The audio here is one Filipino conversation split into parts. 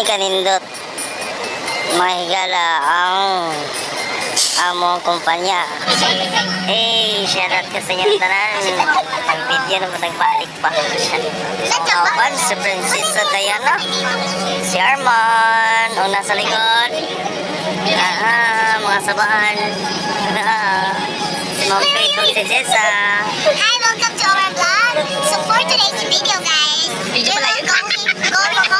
Ni kanindot mahigala ang among kumpanya. Eh, shoutout ka sa inyong tanan. Ang video na nagpaalik pa. Kauban, si Princesa Diana. Si Arman. O nasa likod. Ah, mga sabaan. Ah, si Ma'am Faith Jessa. Hi, welcome to our vlog. So for today's video, guys, we will going, going home. so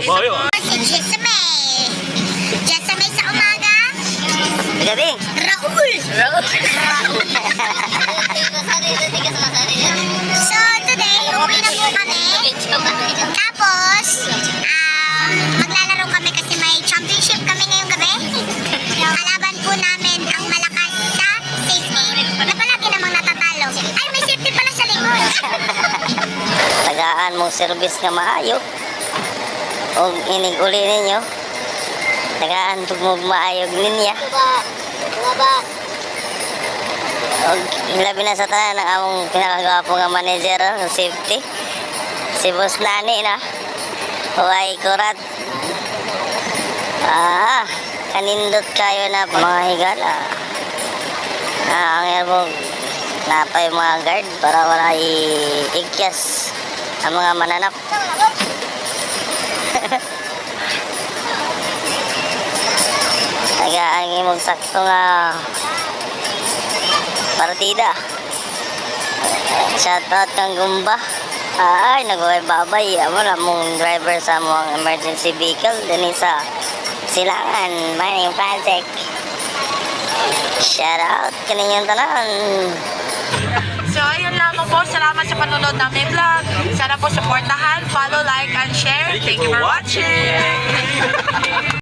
Si Jessamay. Jessamay sa umaga. Gabi. Raul. So today, uwi na po kami. Tapos, ah, maglalaro kami kasi may championship kami ngayong gabi. Kalaban po namin ang malakas sa safety na palagi namang natatalo. Ay, may safety pala sa likod. tagaan mong service nga maayo o inig uli ninyo. Tagaan tugmog maayog ninya o labi na sa tanan ng among pinakagapo nga manager ng safety. Si Boss Nani na. Huwag kurat ah kanindot kayo na mga higala. Ah, ang erbog napay mga guard para wala i-ikyas ang mga mananap. Imong sakto nga partida. Shoutout kang gumba. Ay, nagaway babay. Amo na mong driver sa mga emergency vehicle. Dini sa silangan. Maning project. Shoutout kaninyong tanan. So, ayun lamang po. Salamat sa panonood namin vlog. Sana po supportahan, follow, like, and share. Thank you for watching.